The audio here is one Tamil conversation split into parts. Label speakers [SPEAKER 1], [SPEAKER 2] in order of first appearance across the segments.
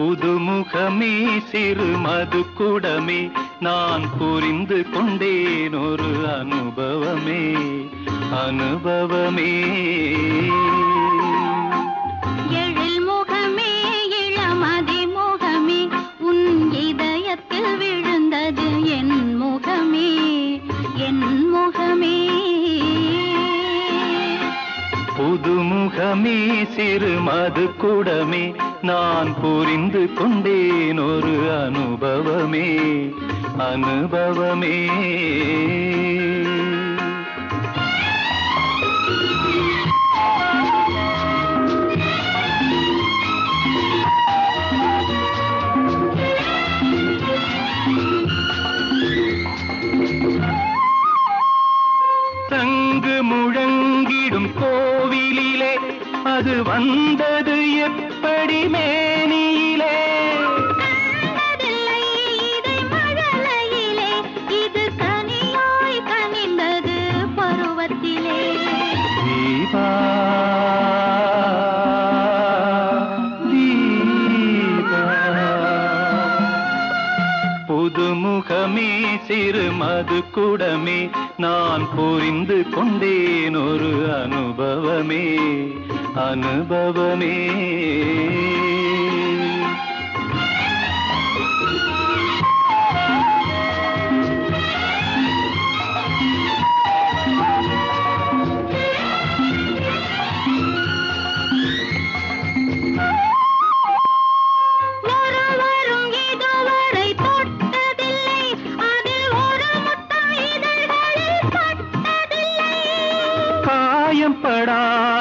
[SPEAKER 1] புதுமுகமே சிறு மது குடமே. நான் புரிந்து கொண்டேன் ஒரு அனுபவமே. அனுபவமே.
[SPEAKER 2] எழில் முகமே இளமதி முகமே. உன் இதயத்தில் விழுந்தது என் முகமே. என் முகமே.
[SPEAKER 1] புதுமுகமே சிறு மது குடமே. நான் புரிந்து கொண்டேன் ஒரு அனுபவமே அனுபவமே. தங்கு முழங்கிடும் கோவிலிலே அது வந்தது எப்படி மேனியிலே புதுமுகமே சிறு மது குடமே. நான் புரிந்து கொண்டேன் ஒரு அனுபவமே. அனுபவமே.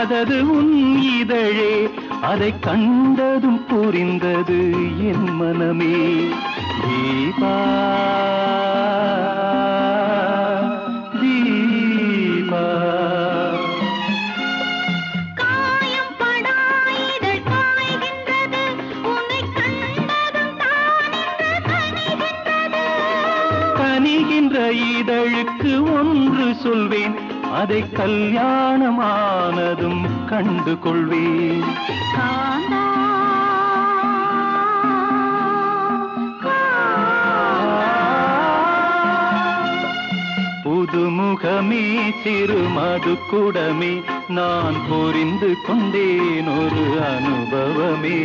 [SPEAKER 1] படாதது உன் இதழே. அதை கண்டதும் புரிந்தது என் மனமே. தீபா. இதழுக்கு ஒன்று சொல்வேன். அதை கல்யாணமானதும் கண்டு கொள்வேன் புதுமுகமே சிறு மது குடமே நான் புரிந்து கொண்டேன் ஒரு அனுபவமே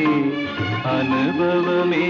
[SPEAKER 1] அனுபவமே.